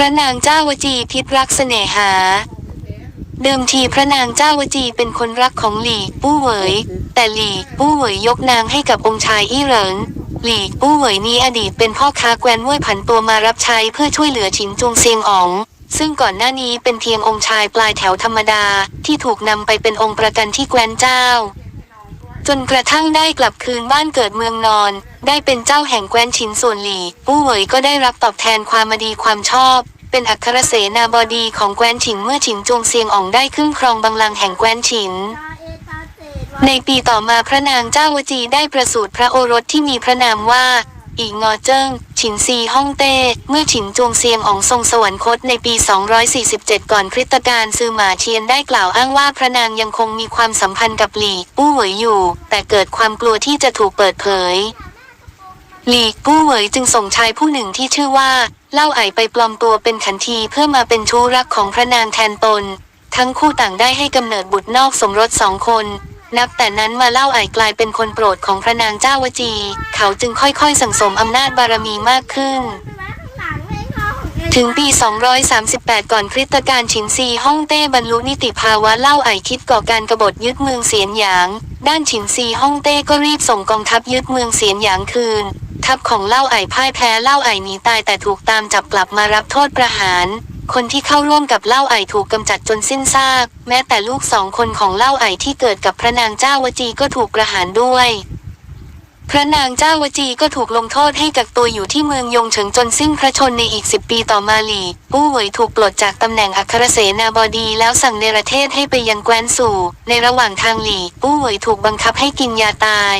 ระนางเจ้าวจีพิษรักเสน่หา เดิมทีพระนางเจ้าวจีเป็นคนรักของหลีปู้เหวยแต่หลีปู้เหวยยกนางให้กับองค์ชายอี้เหริงหลีปู้เหวยนี้อดีตเป็นพ่อค้าแกวนว่วยผันตัวมารับใช้เพื่อช่วยเหลือฉินจวงเซียงอ๋อง ซึ่งก่อนหน้านี้เป็นเพียงองค์ชายปลายแถวธรรมดาที่ถูกนำไปเป็นองค์ประกันที่แกวนเจ้า จนกระทั่งได้กลับคืนบ้านเกิดเมืองนอน ได้เป็นเจ้าแห่งแคว้นชินส่วนหลี่ปู้เหวยก็ได้รับตอบแทนความมาดีความชอบ เป็นอัครเสนาบดีของแคว้นฉิงเมื่อฉิงจงเซียงอ่องได้ขึ้นครองบังลังแห่งแคว้นฉินในปีต่อมาพระนางเจ้าวจีได้ประสูติพระโอรสที่มีพระนามว่า อีงอเจิ้ง ฉินซีฮ่องเต้ เมื่อฉินจวงเซียงอองทรงสวรรคตในปี 247 ก่อนคริสตกาลซือหมาเทียนได้กล่าวอ้างว่าพระนางยังคงมีความสัมพันธ์กับหลี่ปู้เหวยอยู่ แต่เกิดความกลัวที่จะถูกเปิดเผย หลีกู้เหวยจึงส่งชายผู้หนึ่งที่ชื่อว่า เล่าไอไปปลอมตัวเป็นขันทีเพื่อมาเป็นชู้รักของพระนางแทนตน ทั้งคู่ต่างได้ให้กำเนิดบุตรนอกสมรสสองคน นับแต่นั้นมาเล่าไอกลายเป็นคนโปรดของพระนางเจ้าวจี เขาจึงค่อยๆ สั่งสมอำนาจบารมีมากขึ้น ถึงปี 238 ก่อนคริสตกาลฉินซีฮ่องเต้บรรลุนิติภาวะเล่าไอคิดก่อการกบฏยึดเมืองเสียนหยาง ด้านฉินซีฮ่องเต้ก็รีบส่งกองทัพยึดเมืองเสียนหยางคืน ทัพของเล่าไอพ่ายแพ้เล่าไอหนีตายแต่ถูกตามจับกลับมารับโทษประหาร คนที่เข้าร่วมกับเล่าไอถูกกำจัดจนสิ้นซาก แม้แต่ลูกสองคนของเล่าไอที่เกิดกับพระนางเจ้าวจีก็ถูกประหารด้วย พระนางเจ้าวจีก็ถูกลงโทษให้กักตัวอยู่ที่เมืองยงเฉิงจนสิ้นพระชนในอีกสิบปีต่อมาหลี่ปู้เหวยถูกปลดจากตำแหน่งอัครเสนาบดีแล้วสั่งเนรเทศให้ไปยังแคว้นสู่ ในระหว่างทางหลี่ปู้เหวยถูกบังคับให้กินยาตาย